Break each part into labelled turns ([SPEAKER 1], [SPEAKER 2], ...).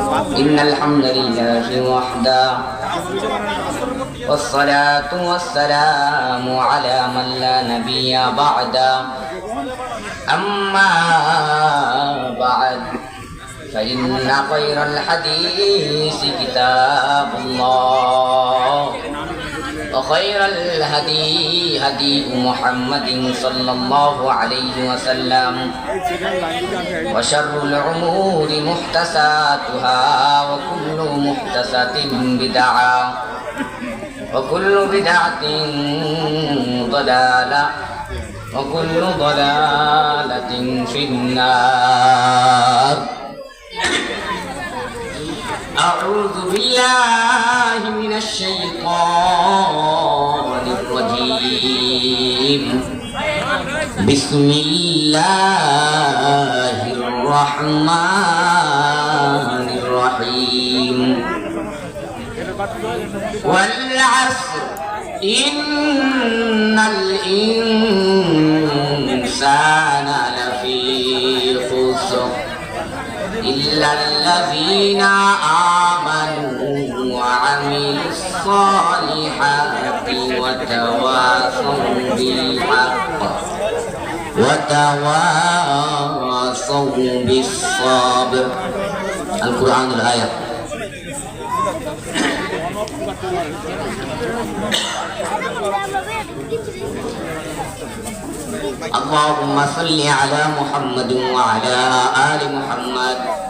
[SPEAKER 1] إن الحمد لله وحده والصلاة والسلام على من لا نبي بعده أما بعد فإن خير الحديث كتاب الله. وخير الهدي هدي محمد صلى الله عليه وسلم. وشر الأمور محدثاتها وكل محدثة بدعة وكل بدعة ضلالة وكل ضلالة في النار. أعوذ بالله من الشيطان الرجيم. بسم الله الرحمن الرحيم. والعصر. إن الإنسان إلا الذين آمنوا وعملوا الصالحات وتواصوا بالحق. وتواصوا بالصبر. القرآن الآية اللهم صل على محمد وعلى آل محمد.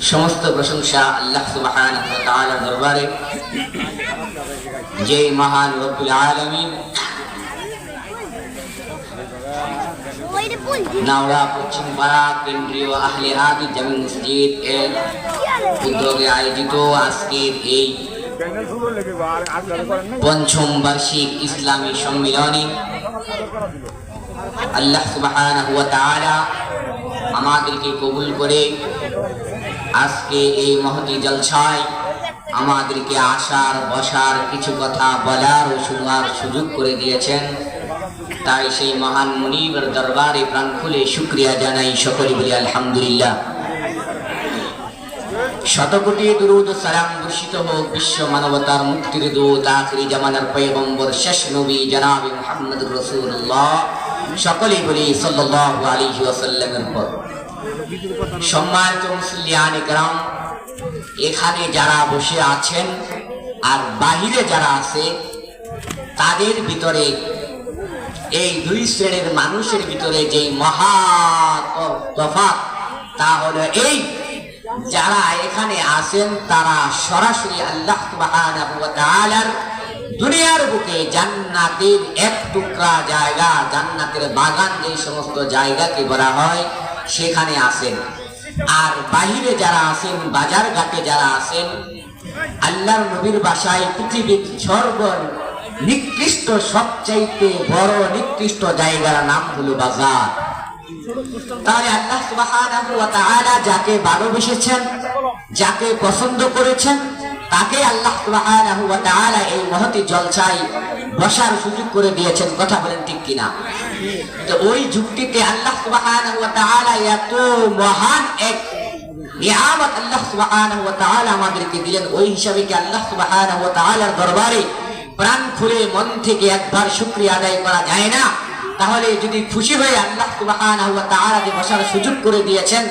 [SPEAKER 1] সমস্ত প্রশংসা আল্লাহ তাআলার দরবারে। যে মহান রব্বুল আলামিন নাওড়া পশ্চিম কেন্দ্রীয় আহলে হাদিস জামি মসজিদ আয়োজিত আজকের এই বার্ষিক ইসলামী সম্মেলনে আল্লাহ ওয়া আমাদেরকে কবুল করে আজকে এই মহতি জলছায় আমাদেরকে আসার, বসার কিছু কথা বলার ও শোনার সুযোগ করে দিয়েছেন। তাই সেই মহান মুনিবের দরবারে প্রাণ খুলে শুক্রিয়া জানাই সকলে বলি আলহামদুলিল্লাহ। শতকোটি দুরুদ সালাম বর্ষিত হোক বিশ্ব মানবতার মুক্তির দূত, আখরি জামানার পয়গম্বর, শেষ নবী জনাবি মুহাম্মদ রাসূলুল্লাহ, সকলেই বলি সাল্লাল্লাহু আলাইহি ওয়াসাল্লামের পর। সম্মানিত মুসলিয়ানি গ্রাম এখানে যারা বসে আছেন আর বাহিরে যারা আছে, তাদের ভিতরে, এই দুই শ্রেণির মানুষের ভিতরে যেই মহা তফাত তা হলো এই, যারা এখানে আছেন, তারা সরাসরি আল্লাহ দুনিয়ার বুকে জান্নাতের এক টুকরা জায়গা, জান্নাতের বাগান যে সমস্ত জায়গাকে বলা হয় সেখানে আছেন আর বাহিরে যারা আছেন, বাজার ঘাটে যারা আছেন, আল্লাহর নবীর বাসায় পৃথিবীর সর্ব নিকৃষ্ট সবচাইতে বড় নিকৃষ্ট জায়গার নাম হলো বাজার। তাহলে আল্লাহ সুবহানাহু ওয়া তাআলা যাকে ভালোবেসেছেন, যাকে পছন্দ করেছেন, তাকে আল্লাহ সুবহানাহু এই মহতি জলসায় বসার সুযোগ করে দিয়েছেন। কথা বলেন ঠিক কিনা? ওই আল্লাহ এত মহান এক নিয়ামত আল্লাহ আমাদেরকে দিলেন। ওই হিসাবে কি আল্লাহ দরবারে প্রাণ খুলে মন থেকে একবার আদায় করা যায় না? তাহলে যদি খুশি হয়ে আল্লাহ সুবহানাহু বসার সুযোগ করে দিয়েছেন,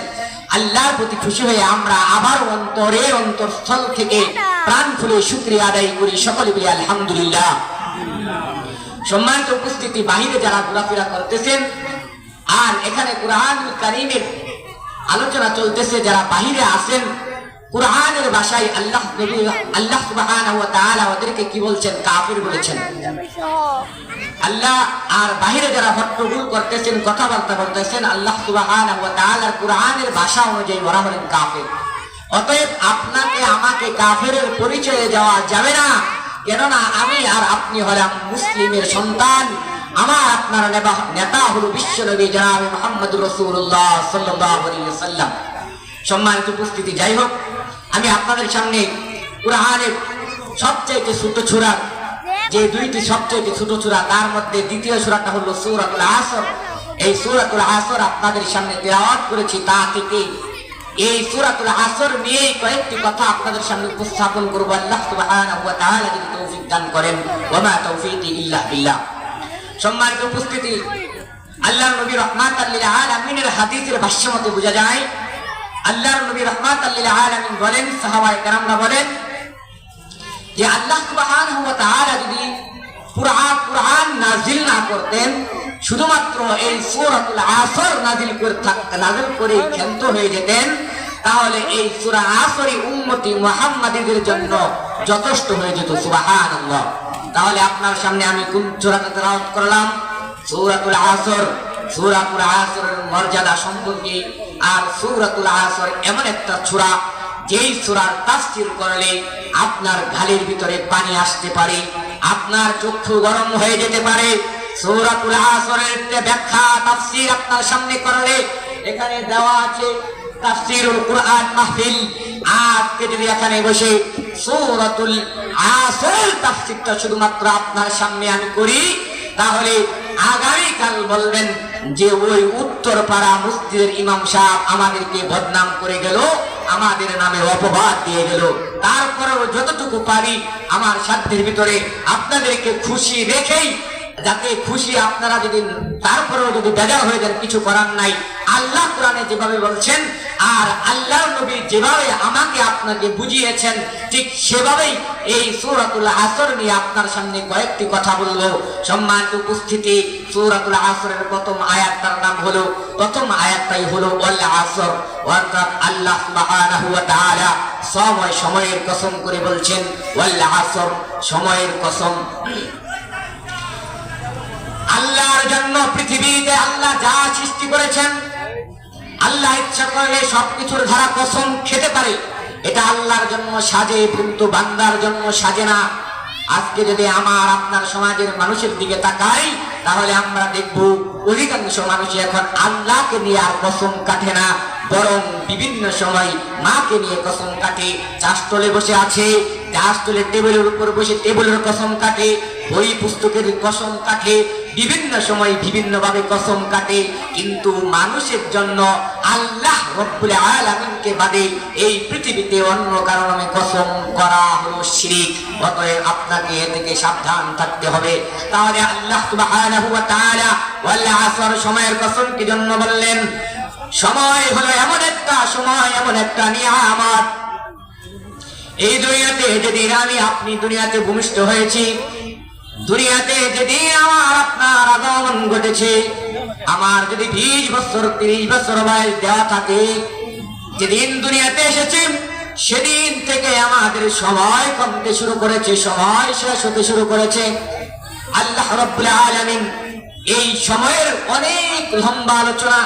[SPEAKER 1] আল্লাহর প্রতি খুশি হয়ে আমরা আবার অন্তরে অন্তরস্থল থেকে প্রাণ খুলে শুকরিয়া আদায় করি। সকলে আলহামদুলিল্লাহ। সম্মানিত উপস্থিতি বাহিরে যারা ঘোরাফেরা করতেছেন, আর এখানে কোরআন কারিমের আলোচনা চলতেছে, যারা বাহিরে আছেন, কোরআনের ভাষায় আল্লাহ আল্লাহ ওদেরকে কি বলছেন? কাফির বলেছেন। আল্লাহ, আর বাহিরে যারা হট্টগোল করতেছেন, কথাবার্তা বলতেছেন, আল্লাহ সুবহানাহু ওয়া কোরআনের ভাষা অনুযায়ী ওরা হলেন কাফির। অতএব আপনাকে আমাকে কাফেরের পরিচয়ে যাওয়া যাবে না। কেননা আমি আর আপনি হলাম মুসলিমের সন্তান। আমার আপনার নেতা হলো বিশ্বনবী জনাব মোহাম্মদ রসুল্লাহ সাল্লাম সম্মানিত উপস্থিতি, যাই হোক, আমি আপনাদের সামনে কোরআনের সবচাইতে ছোট ছোড়া যে দুইটি সবচাইতে ছোট ছোড়া তার মধ্যে দ্বিতীয় সূরাটা হলো সূরাতুল আসর। এই সূরাতুল আসর আপনাদের সামনে তেলাওয়াত করেছি, তা থেকে এই সূরাতুল আসর নিয়েই কয়েকটি কথা আপনাদের সামনে উপস্থাপন করব। আল্লাহ সুবহানাহু ওয়া তাআলা যদি তৌফিক দান করেন ওয়া মা তৌফিকি ইল্লা বিল্লাহ। সম্মানিত উপস্থিতি আল্লাহ নবী রহমাত আল্লিল আলামিনের হাদিসের ভাষ্য মতে বোঝা যায়, আল্লাহর নবী রহমাত আল্লিল আলামিন বলেন, সাহাবায়ে কেরামরা বলেন যে আল্লাহ সুবহানাহু ওয়া তাআলা যদি কুরআন কুরআন নাজিল না করতেন শুধুমাত্র এই সূরাতুল আসর নাজিল করে নাজিল করে ক্ষান্ত হয়ে যেতেন, তাহলে এই সূরা আসরি উম্মতি মুহাম্মাদীদের জন্য যথেষ্ট হয়ে যেত, সুবহানাল্লাহ। তাহলে আপনার সামনে আমি কোন সূরাটা তেলাওয়াত করলাম? সূরাতুল আসর। সূরাতুল আসরের মর্যাদা সম্পর্কে আর সূরাতুল আসর এমন একটা সূরা, যেই সূরার তাফসীর করলে আপনার গালের ভিতরে পানি আসতে পারে, আপনার চক্ষু গরম হয়ে যেতে পারে সূরাতুল আসরের ব্যাখ্যা, তাফসীর আপনার সামনে করলে এখানে দেওয়া আছে তাফসীরুল কুরআন মাহফিল। আজকে যদি এখানে বসে সূরাতুল আসর তাফসীরটা শুধুমাত্র আপনার সামনে আমি করি, তাহলে আগামীকাল বলবেন যে ওই উত্তর পাড়া মসজিদের ইমাম সাহেব আমাদেরকে বদনাম করে গেল, আমাদের নামে অপবাদ দিয়ে গেল। তারপরেও যতটুকু পারি আমার সাধ্যের ভিতরে আপনাদেরকে খুশি রেখেই যাতে খুশি আপনারা যদি, তারপরেও যদি বেজার হয়ে যান, কিছু করার নাই। আল্লাহ কোরআনে যেভাবে বলছেন, আর আল্লাহ নবী যেভাবে আমাকে আপনাকে বুঝিয়েছেন, ঠিক সেভাবেই এই সূরাতুল আসর নিয়ে আপনার সামনে কয়েকটি কথা বলব। সম্মানিত উপস্থিতি, সূরাতুল আসরের প্রথম আয়াতটার নাম হলো, প্রথম আয়াতটাই হলো আসর, অর্থাৎ আল্লাহ তাআলা সময়, সময়ের কসম করে বলছেন আসর, সময়ের কসম। আল্লাহর জন্য পৃথিবীতে আল্লাহ যা সৃষ্টি করেছেন, আল্লাহ ইচ্ছা করলে সবকিছুর ধারা কসম খেতে পারে। এটা আল্লাহর জন্য সাজে, কিন্তু বান্দার জন্য সাজে না। আজকে যদি আমার আপনার সমাজের মানুষের দিকে তাকাই, তাহলে আমরা দেখব অধিকাংশ মানুষ এখন আল্লাহকে নিয়ে আর কসম কাটে না, বরং বিভিন্ন সময় মাকে নিয়ে কসম কাটে, চাষতলে বসে আছে, চাষতলে টেবিলের উপর বসে টেবিলের কসম কাটে, বই পুস্তকের কসম কাটে বিভিন্ন সময় বিভিন্ন ভাবে কসম কাটে, কিন্তু মানুষের জন্য আল্লাহ রব্বুল আলামিনকে বাদে এই পৃথিবীতে অন্য কারণে কসম করা হলো শিরিক। অতএব আপনাকে এ থেকে সাবধান থাকতে হবে। তাহলে আল্লাহ আসর সময়ের কসম কি জন্য বললেন, সময় হলো এমন একটা সময়, এমন একটা নিয়ামত। এই দুনিয়াতে যেদিন আমি, আপনি দুনিয়াতে ভূমিষ্ঠ হয়েছি দুনিয়াতে যেদিন আমার আপনার আগমন ঘটেছে, আমার যদি বিশ বছর, তিরিশ বছর বয়স দেওয়া থাকে, যেদিন দুনিয়াতে এসেছে, সেদিন থেকে আমাদের সময় কমতে শুরু করেছে, সময় শেষ হতে শুরু করেছে। আল্লাহ রব্বুল আলামিন এই সময়ের অনেক লম্বা আলোচনা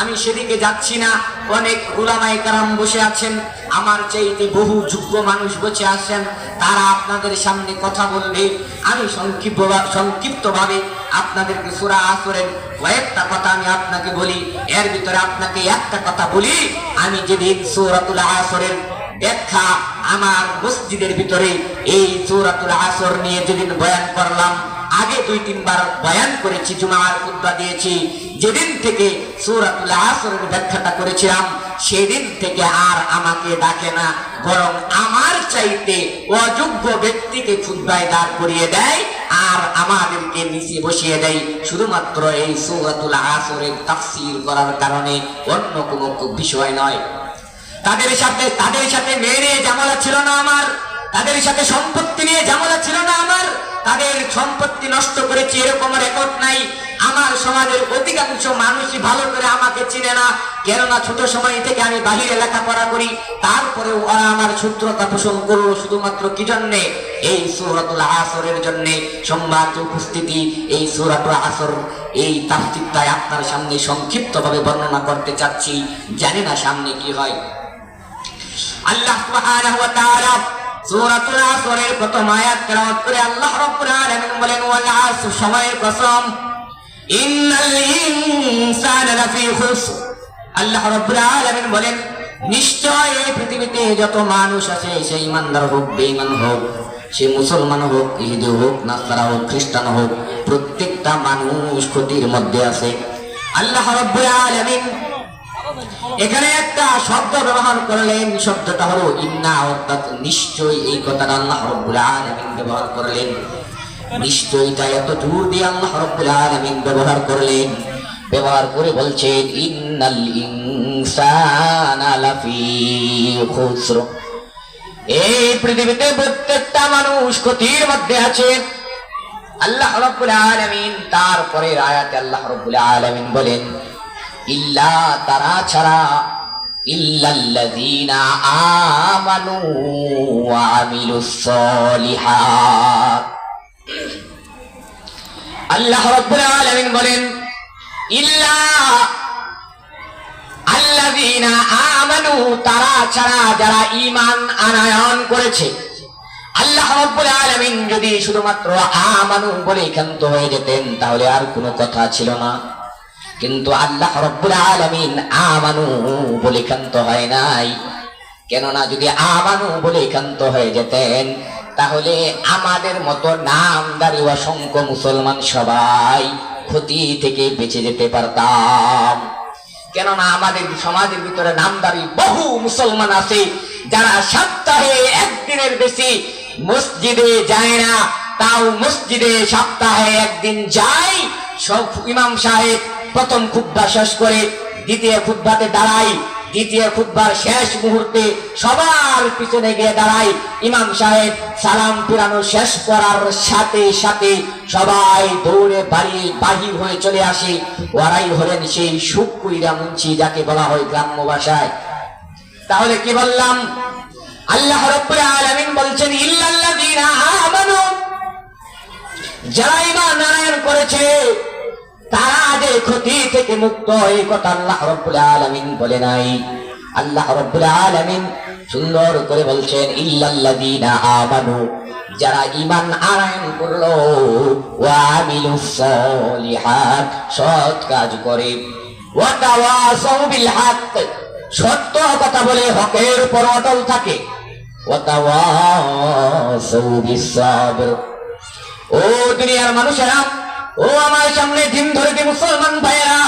[SPEAKER 1] আমি সেদিকে যাচ্ছি না। অনেক গুলামাই কারাম বসে আছেন। আমার চাইতে বহু যোগ্য মানুষ বসে আছেন। তারা আপনাদের সামনে কথা বলবে আমি সংক্ষিপ্ত সংক্ষিপ্ত ভাবে আপনাদেরকে সুরা আসরের কয়েকটা কথা আমি আপনাকে বলি। এর ভিতরে আপনাকে একটা কথা বলি। আমি যেদিন সুরাতুল আসরের ব্যাখ্যা আমার মসজিদের ভিতরে এই সূরাতুল আসর নিয়ে যেদিন বয়ান করলাম আগে দুই তিনবার বয়ান করেছি, জুমার খুতবা দিয়েছি। যেদিন থেকে সূরাতুল ব্যাখ্যাটা করেছিলাম, সেদিন থেকে আর আমাকে ডাকে না, বরং আমার চাইতে অযোগ্য ব্যক্তিকে খুতবায় দাঁড় করিয়ে দেয় আর আমাদেরকে নিচে বসিয়ে দেয়। শুধুমাত্র এই সূরাতুল আসরের তাফসীর করার কারণে অন্য কোনো বিষয় নয়। তাদের সাথে তাদের সাথে মেয়ে নিয়ে জামালা ছিল না আমার। তাদের সাথে সম্পত্তি নিয়ে জামালা ছিল না আমার। তাদের সম্পত্তি নষ্ট করেছি, এরকম রেকর্ড নাই। আমার সমাজের অধিকাংশ মানুষই ভালো করে আমাকে চিনে না। কেননা ছোট সময় থেকে আমি বাহিরে লেখাপড়া করি, তারপরেও ওরা আমার সূত্রতা পোষণ করল শুধুমাত্র কি জন্যে? এই সূরাতুল আসরের জন্যে সম্মানিত উপস্থিতি, এই সূরাতুল আসর, এই তাফসীরটাই আপনার সামনে সংক্ষিপ্তভাবে বর্ণনা করতে চাচ্ছি। জানি না সামনে কি হয়। আল্লাহ বলেন বলেন পৃথিবীতে যত মানুষ আছে, সেই ইমানদার হোক, বেঈমান হোক, সে মুসলমান হোক, ইহুদি হোক নাস্তারা হোক, খ্রিস্টান হোক, প্রত্যেকটা মানুষ ক্ষতির মধ্যে আছে। আল্লাহ রাব্বুল আলামিন এখানে একটা শব্দ ব্যবহার করলেন, শব্দটা হলো, ইন্না অর্থাৎ নিশ্চয়ই এই কথাটা আল্লাহ রাব্বুল আলামিন ব্যবহার করলেন। নিশ্চয়ইটা এত দূর দিয়ে আল্লাহ রাব্বুল আলামিন ব্যবহার করলেন। ব্যবহার করে বলছেন, ইন্নাল ইনসানা লাফি খুসর। এই পৃথিবীতে প্রত্যেকটা মানুষ ক্ষতির মধ্যে আছে। আল্লাহ রাব্বুল আলামিন তারপরে আয়াতে আল্লাহ রাব্বুল আলামিন বলেন ইল্লা তারা ছাড়া ইল্লাল্লাযীনা আমানু ওয়া আমিলুস আল্লাহ রাব্বুল আলামিন বলেন, ইল্লা আল্লাযীনা আমানু, তারা ছাড়া যারা ঈমান আনয়ন করেছে, আল্লাহ রাব্বুল আলামিন যদি শুধুমাত্র আমানু বলে ক্ষান্ত হয়ে যেতেন, তাহলে আর কোনো কথা ছিল না। কিন্তু আল্লাহ রব্বুল আলামিন আমানু বলে ক্ষান্ত হয় নাই। কেননা যদি আমানু বলে ক্ষান্ত হয়ে যেতেন, তাহলে আমাদের মতো নামদারি অসংখ্য মুসলমান সবাই ক্ষতি থেকে বেঁচে যেতে পারতাম। কেননা আমাদের সমাজের ভিতরে নামদারি বহু মুসলমান আছে, যারা সপ্তাহে একদিনের বেশি মসজিদে যায় না। তাও মসজিদে সপ্তাহে একদিন যায়, সব ইমাম সাহেব প্রথম খুদ্া শেষ করে দ্বিতীয় খুদ্াতে দাঁড়াই, দ্বিতীয় খুদ্বার শেষ মুহূর্তে সবার পিছনে গিয়ে দাঁড়াই। ইমাম সাহেব সালাম ফিরানো শেষ করার সাথে সাথে সবাই দৌড়ে বাড়ি বাহির হয়ে চলে আসে। ওরাই হলেন সেই সুকুইরা মুন্সি যাকে বলা হয় গ্রাম্য ভাষায়। তাহলে কি বললাম? আল্লাহ রব্বুল বলছেন আমানু। যারা ঈমান নারায়ণ করেছে তারা যে ক্ষতি থেকে মুক্ত এই কথা আল্লাহ রব্বুল আলামিন বলে নাই। আল্লাহ রব্বুল আলামিন সুন্দর করে বলছেন, ইল্লাল্লাযীনা আমানু যারা ঈমান আনয়ন করল সলিহাত, সৎ কাজ করে। ওয়া তাওয়াসাউ বিল হক সত্য কথা বলে হকের উপর অটল থাকে। ওয়া তাওয়াসাউ বিস সাবর ও দুনিয়ার মানুষেরা ও আমার সামনে দিন ধরে মুসলমান ভাইয়েরা,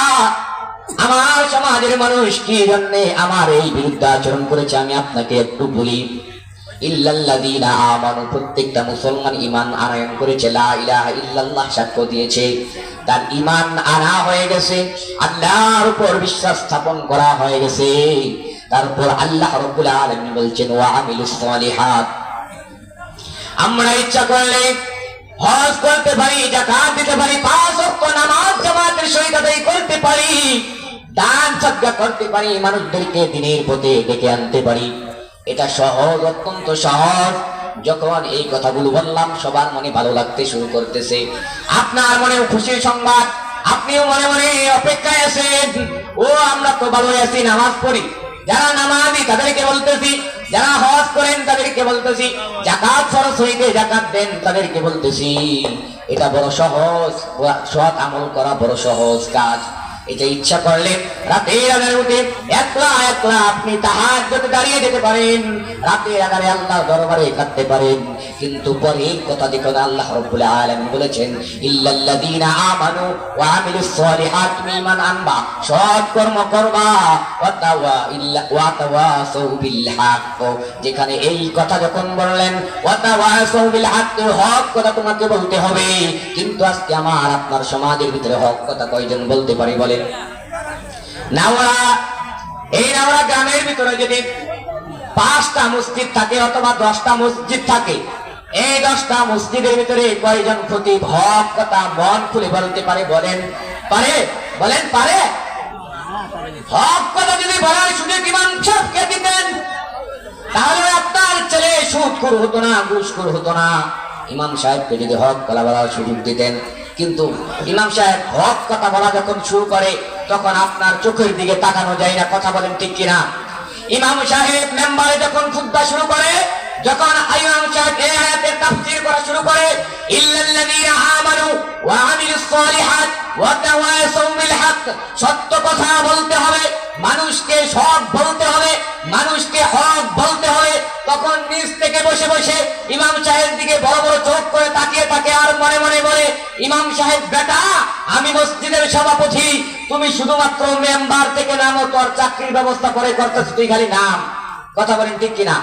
[SPEAKER 1] আমার সমাজের মানুষ কি জন্যে আমার এই বিরুদ্ধে আচরণ করেছে আমি আপনাকে একটু বলি। প্রত্যেকটা মুসলমান করেছে ইল্লাল্লাহ সাক্ষ্য দিয়েছে। তার আনা হয়ে গেছে, আল্লাহর উপর বিশ্বাস স্থাপন করা হয়ে গেছে। তারপর আল্লাহ বলছেন আমরা ইচ্ছা করলে হজ করতে পারি জাকাত দিতে পারি, পাঁচ ওয়াক্ত নামাজ জামাতের সহিত আদায় করতে পারি, দান সজ্জা করতে পারি, মানুষদেরকে দিনের পথে ডেকে আনতে পারি। এটা সহজ, অত্যন্ত সহজ। যখন এই কথাগুলো বললাম, সবার মনে ভালো লাগতে শুরু করতেছে। আপনার মনে খুশির সংবাদ, আপনিও মনে মনে অপেক্ষায় আছেন। ও, আমরা তো ভালো আছি, নামাজ পড়ি। যারা নামাজি, তাদেরকে বলতেছি যারা হজ করেন তাদেরকে বলতেছি জাকাত ফরজ হইতে জাকাত দেন তাদেরকে বলতেছি। এটা বড় সহজ সৎ আমল করা বড় সহজ কাজ। এটা ইচ্ছা করলে রাতের আগারে উঠে একলা একলা আপনি তাহার দাঁড়িয়ে যেতে পারেন। রাতের আগারে আল্লাহ দরবারে কাটতে পারেন। কিন্তু পরে কথা দেখো আল্লাহ রব্বুল আলামিন বলেছেন, ইল্লাল্লাযীনা আমানু ওয়া আমিলুস সলিহাত ঈমান আনবা, সৎ কর্ম করবা, ওয়া তাওয়া ইল্লা, ওয়া তাওয়াসাউ বিল হক যেখানে এই কথা যখন বললেন, ওয়া তাওয়াসাউ বিল হক হক কথা তোমাকে বলতে হবে। কিন্তু আজকে আমার আপনার সমাজের ভিতরে হক কথা কয়জন বলতে পারি বলেন? নাওয়া এই নাওয়া গ্রামের ভিতরে যদি পাঁচটা মসজিদ থাকে অথবা দশটা মসজিদ থাকে এই দশটা মসজিদের ভিতরে কয়জন প্রতি হক কথা মন খুলে বলতে পারে, বলেন। পারে? বলেন, পারে? হক কথা যদি বলার সুযোগ ইমাম সাহেবকে দিতেন? তাহলে আপনার ছেলে সুদ হতো না, ঘুষ হতো না। ইমাম সাহেবকে যদি হক কথা বলার সুযোগ দিতেন, কিন্তু ইমাম সাহেব হক কথা বলা যখন শুরু করে, তখন আপনার চোখের দিকে তাকানো যায় না, কথা বলেন ঠিক কিনা? ইমাম সাহেব মেম্বারে যখন খুদ্া শুরু করে যখন ইমাম সাহেব এই আয়াতের তাফসীর করা শুরু করে, ইল্লাল্লাযীনা আমানু ওয়া আমিলুস সালিহাত ওয়া তাওয়াসাউ বিল হক সত্য কথা বলতে হবে, মানুষকে সৎ বলতে হবে, মানুষকে হক বলতে হবে। তখন নিজ থেকে বসে বসে ইমাম সাহেব দিকে বড় বড় চোখ করে তাকিয়ে থাকে আর মনে মনে বলে, ইমাম সাহেব, বেটা, আমি মসজিদের সভাপতি, তুমি শুধুমাত্র মেম্বার থেকে নামো, তোর চাকরির ব্যবস্থা করে করতেছ, তুই খালি নাম। কথা বলেন ঠিক কিনা?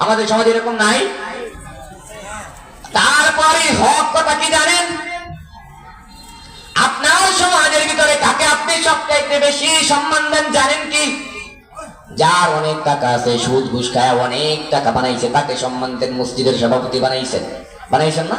[SPEAKER 1] আমাদের সমাজে এরকম নাই। তারপরে হক কথা কি জানেন? আপনার সমাজের ভিতরে কাকে আপনি সবচাইতে বেশি সম্মান দেন জানেন কি? যার অনেক টাকা আছে, সুদ, ঘুষ খায়, অনেক টাকা বানাইছে, তাকে সম্মান দেন মসজিদের সভাপতি বানাইছেন। বানাইছেন না?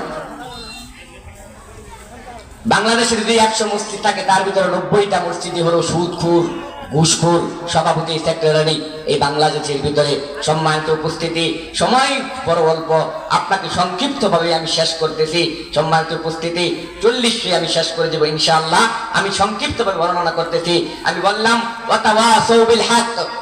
[SPEAKER 1] বাংলাদেশে যদি একশো মসজিদ থাকে, তার ভিতরে নব্বইটা মসজিদই হলো সুদখুর ঘুষখোর সভাপতি সেক্রেটারি এই বাংলাদেশের ভিতরে সম্মানিত উপস্থিতি। সময় বড় অল্প, আপনাকে সংক্ষিপ্ত ভাবে আমি শেষ করতেছি। সম্মানিত উপস্থিতি চল্লিশে আমি শেষ করে দেবো ইনশাআল্লাহ। আমি সংক্ষিপ্ত ভাবে বর্ণনা করতেছি। আমি বললাম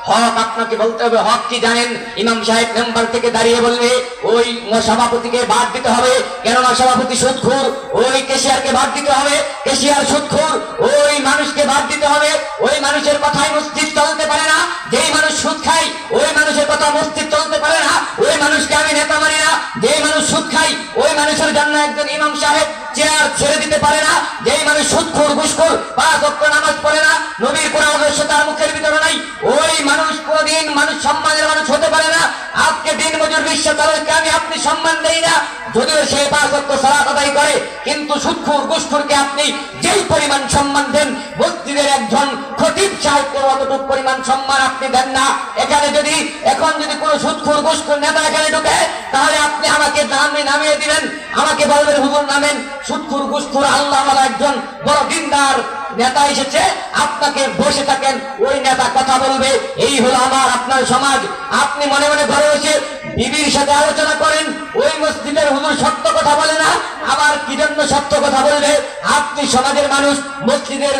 [SPEAKER 1] হক। আপনাকে বলতে হবে, হক কি জানেন? ইমাম সাহেব মেম্বার থেকে দাঁড়িয়ে বলবে, ওই সভাপতিকে বাদ দিতে হবে। কেননা সভাপতি সুদখোর, ওই কেশিয়ারকে বাদ দিতে হবে। কেশিয়ার সুদখোর, ওই মানুষকে বাদ দিতে হবে। ওই মানুষের কথাই মসজিদ চলতে পারে না? যেই মানুষ সুদ খায়, ওই মানুষের কথা মসজিদ চলতে পারে না। ওই মানুষকে আমি নেতা মানি না। যেই মানুষ সুদ খায়, ওই মানুষের জন্য একজন ইমাম সাহেব চেয়ার ছেড়ে দিতে পারে না, যেই মানুষ সুদখোর ঘুষখোর পাঁচ অক্ট নামাজ পড়ে না, নবীর কোন আদর্শ তার মুখের ভিতরে নাই, ওই মানুষ কোনদিন মানুষ সম্মানের মানুষ হতে পারে না। আজকে দিন মজুর বিশ্ব তাদেরকে আমি আপনি সম্মান দেই না, যদিও সে পাঁচ অক্ট সালাত করে, কিন্তু সুদখোর ঘুষখোরকে আপনি যেই পরিমাণ সম্মান দেন, মসজিদের একজন খতিব সাহেবকে অতটুকু পরিমাণ সম্মান আপনি দেন না। এখানে যদি, এখন যদি কোনো সুদখোর ঘুষখোর নেতা এখানে ঢুকে, তাহলে আপনি আমাকে নামে নামিয়ে দিবেন, আমাকে বলবেন, হুজুর নামেন সুদখোর গুস্তুর আল্লাহ একজন বড় দিনদার নেতা এসেছে। আপনাকে বসে থাকেন, ওই নেতা কথা বলবে, এই হলো আমার, আপনার সমাজ। আপনি মনে মনে ঘরে বসে বিবির সাথে আলোচনা করেন, ওই মসজিদের হুজুর সত্য কথা বলে না, আবার কি জন্য সত্য কথা বলবে? আপনি সমাজের মানুষ, মসজিদের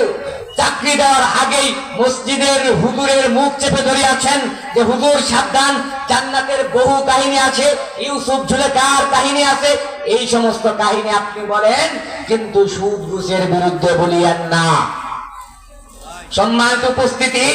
[SPEAKER 1] চাকরি দেওয়ার আগেই মসজিদের হুজুরের মুখ চেপে ধরে আছেন যে, হুজুর, সাবধান, জান্নাতের বহু কাহিনী আছে, ইউসুফ জুলেকার কাহিনী আছে, এই সমস্ত কাহিনী আপনি বলেন, কিন্তু সুদ ঘুষের বিরুদ্ধে বলিয়েন না। সম্মানিত উপস্থিতি,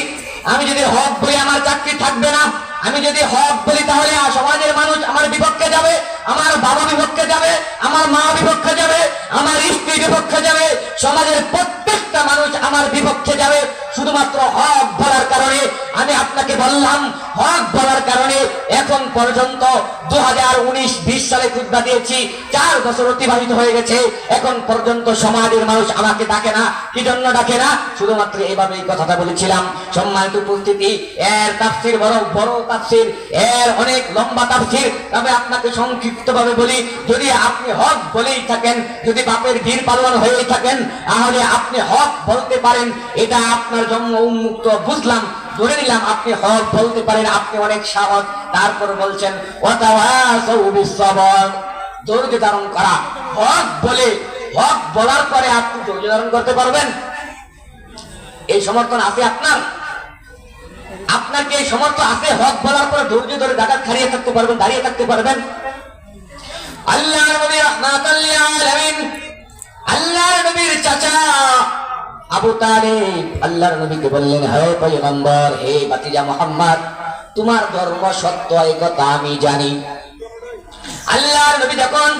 [SPEAKER 1] আমি যদি হক বলি, আমার চাকরি থাকবে না। আমি যদি হক বলি, তাহলে সমাজের মানুষ আমার বিপক্ষে যাবে। আমার বাবা বিপক্ষে যাবে, আমার মা বিপক্ষে যাবে, আমার স্ত্রী বিপক্ষে যাবে, সমাজের প্রত্যেকটা মানুষ আমার বিপক্ষে যাবে। শুধুমাত্র হক বলার কারণে, আমি আপনাকে বললাম, হক বলার কারণে এখন পর্যন্ত দু হাজার উনিশ, বিশ সালে খুদ্া দিয়েছি, চার বছর অতিবাহিত হয়ে গেছে। এখন পর্যন্ত সমাজের মানুষ আমাকে ডাকে না কি জন্য ডাকে না? শুধুমাত্র এভাবে এই কথাটা বলেছিলাম। সম্মানিত উপস্থিতি, এর তাফসির বড় বড় তাফসির, এর অনেক লম্বা তাফসির। তবে আপনাকে সংক্ষিপ্ত ভাবে বলি, যদি আপনি হক বলেই থাকেন, যদি বাপের বীর পালন হয়েই থাকেন, তাহলে আপনি হক বলতে পারেন। এটা আপনার জন্ম উন্মুক্ত, বুঝলাম, ধরে নিলাম আপনি হক বলতে পারেন, আপনি অনেক সাহস। তারপর বলছেন ধৈর্য ধারণ করা। হক বলে, হক বলার পরে আপনি ধৈর্য ধারণ করতে পারবেন। এই সমর্থন আছে আপনার? আপনার কি এই সমর্থ আছে? হক বলার পরে ধৈর্য ধরে দাঁড়া খাড়িয়ে থাকতে পারবেন, দাঁড়িয়ে থাকতে পারবেন? আল্লাহ চাচা আবু আল্লাহর হে হে বাতিজা তোমার ধর্ম সত্য এই আমি জানি। আল্লাহর নবী যখন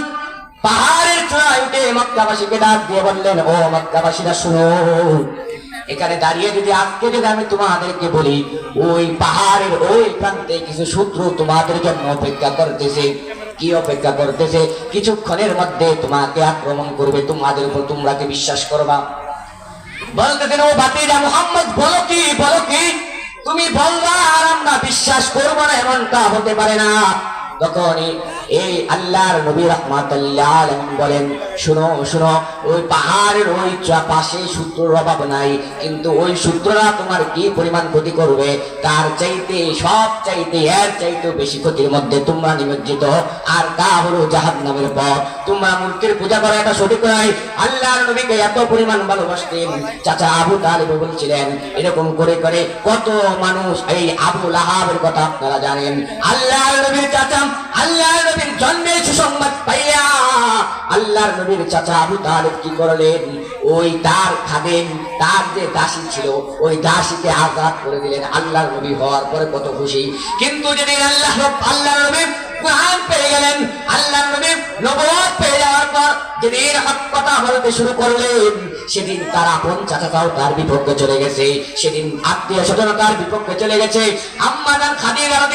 [SPEAKER 1] পাহাড়ের চূড়ায় উঠে মক্কাবাসীকে ডাক দিয়ে বললেন, ও মক্কাবাসীরা, শুনো, এখানে দাঁড়িয়ে যদি আজকে যদি আমি তোমাদেরকে বলি, ওই পাহাড়ের ওই প্রান্তে কিছু শত্রু তোমাদের জন্য অপেক্ষা করতেছে কি অপেক্ষা করতেছে? কিছুক্ষণের মধ্যে তোমাকে আক্রমণ করবে, তোমাদের উপর তোমরা কি বিশ্বাস করবা? বলতেছেন ও বাতিরা মোহাম্মদ, বলো কি বলো কি? তুমি বলবা আর আমরা বিশ্বাস করব না, এমনটা হতে পারে না। তখনই এই আল্লাহর নবী রহমাতুল্লাহ বলেন, শুনো শুনো, ওই পাহাড়ের ওই পাশে সূত্রের অভাব নাই, কিন্তু ওই সূত্ররা তোমার কি পরিমাণ ক্ষতি করবে? তার চাইতে, সব চাইতে, এর চাইতে বেশি ক্ষতির মধ্যে তোমরা নিমজ্জিত। আর তা হলো জাহান নামের পর তোমরা মূর্তির পূজা করা এটা সঠিক নয়। আল্লাহর নবীকে এত পরিমাণ ভালোবাসতেন। চাচা আবু তালিব বলছিলেন, এরকম করে করে কত মানুষ এই আবু লাহাবের কথা আপনারা জানেন। আল্লাহর নবীর চাচা আল্লাহর নবীর জন্মের সুসংবাদ পাইয়া আল্লাহর নবীর চাচা আবু কি করলেন? ওই তার তার যে দাসী ছিল, ওই দাসীকে করে দিলেন আল্লাহর নবী হওয়ার পরে কত খুশি। কিন্তু আল্লাহ নবী কোরআন পেয়ে গেলেন নবী পেয়ে যাওয়ার পর যেদিন শুরু করলেন, সেদিন তার আপন চাচাটাও তার বিপক্ষে চলে গেছে, সেদিন আত্মীয় স্বজন তার বিপক্ষে চলে গেছে। আম্মা জান খাদিজা রাদিয়াল্লাহু তাআলা আনহুম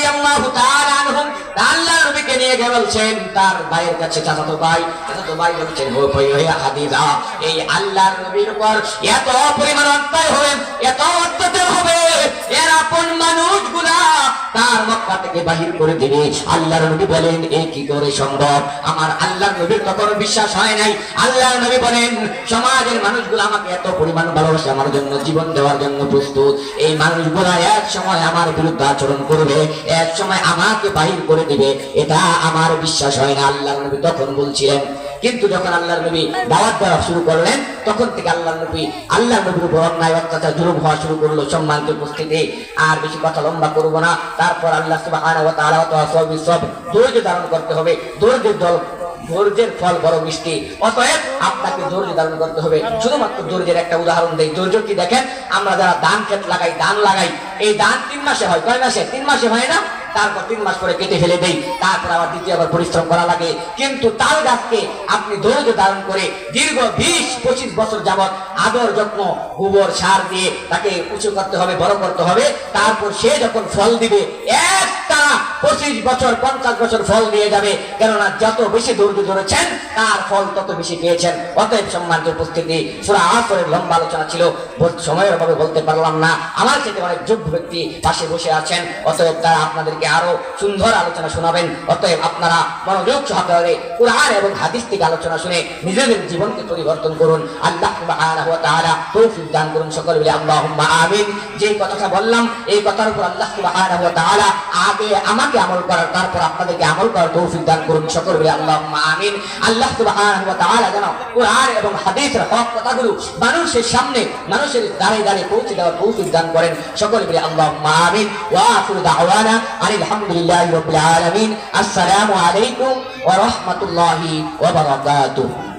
[SPEAKER 1] নিয়ে বলছেন, তার ভাইয়ের কাছে চাচাতো ভাই চাচাতো ভাই বলছেন, হো ভাই, হে খাদিজা এই আল্লাহর নবীর উপর এত পরিমাণ অত্যায় হবে, এত অত্যাচার হবে এর আপন মানুষগুলা তার মক্কা থেকে বাহির করে দিবে আল্লাহর নবী বলেন এই কি করে সম্ভব? আমার আল্লাহর নবীর বিশ্বাস হয় নাই। আল্লাহর নবী বলেন, সমাজের মানুষগুলো আমাকে এত পরিমাণ ভালোবাসে, আমার জন্য জীবন দেওয়ার জন্য প্রস্তুত। এই মানুষগুলা এক সময় আমার বিরুদ্ধে আচরণ করবে, এক সময় আমাকে বাহির করে দিবে। এটা আমার বিশ্বাস হয় না। আল্লাহর নবী তখন বলছিলেন কিন্তু যখন আল্লাহর নবী দাওয়াত দেওয়া শুরু করলেন, তখন থেকে আল্লাহর নবী, আল্লাহর নবীর উপর অন্যায়, অত্যাচার, জুলুম হওয়া শুরু করল সম্মানিত উপস্থিতি। আর বেশি কথা লম্বা করব না। তারপর আল্লাহ ওয়া সব ধৈর্য ধারণ করতে হবে। ধৈর্যের দল ধৈর্যের ফল বড় মিষ্টি। অতএব আপনাকে ধৈর্য ধারণ করতে হবে। শুধুমাত্র ধৈর্যের একটা উদাহরণ দেই। ধৈর্য কি দেখেন? আমরা যারা ধান ক্ষেত লাগাই, ধান লাগাই, এই ধান তিন মাসে হয়, কয় মাসে? তিন মাসে হয় না? তারপর তিন মাস পরে কেটে ফেলে দেই, তারপর আবার দ্বিতীয় আবার পরিশ্রম করা লাগে। কিন্তু তাল গাছকে আপনি ধৈর্য ধারণ করে দীর্ঘ বিশ পঁচিশ বছর যাবত আদর যত্ন, গোবর সার দিয়ে তাকে উঁচু করতে হবে, বড় করতে হবে। তারপর সে যখন ফল দিবে, একটা পঁচিশ বছর, পঞ্চাশ বছর ফল দিয়ে যাবে। কেননা যত বেশি ধৈর্য ধরেছেন, তার ফল তত বেশি পেয়েছেন। অতএব সম্মানিত উপস্থিতি, সুরা আসরের লম্বা আলোচনা ছিল সময়ের অভাবে বলতে পারলাম না। আমার সাথে অনেক যোগ্য ব্যক্তি পাশে বসে আছেন, অতএব তারা আপনাদেরকে আরও সুন্দর আলোচনা শোনাবেন। অতএব আপনারা মনোযোগ সহকারে কোরআন এবং হাদিস থেকে আলোচনা শুনে নিজেদের জীবনকে পরিবর্তন করুন। আল্লাহ সুবহানাহু ওয়া তাআলা তৌফিক দান করুন সকলে বলে আল্লাহুম্মা আমিন। যে কথাটা বললাম, এই কথার উপর আল্লাহ সুবহানাহু ওয়া তাআলা আগে আমাকে আমল করার, তারপর আপনাদেরকে আমল করার তৌফিক দান করুন সকলে বলে আল্লাহুম্মা আমিন। আল্লাহ সুবহানাহু ওয়া তাআলা যেন কোরআন এবং হাদিসের হক কথাগুলো মানুষের সামনে, মানুষের দাঁড়িয়ে দাঁড়িয়ে পৌঁছে দেওয়ার তৌফিক দান করেন সকলে বলে আল্লাহুম্মা আমিন। ওয়া আখিরু দাওয়ানা আলহামদুলিল্লাহি রাব্বিল আলামিন আসসালামু আলাইকুম ওয়া রাহমাতুল্লাহি ওয়া বারাকাতুহু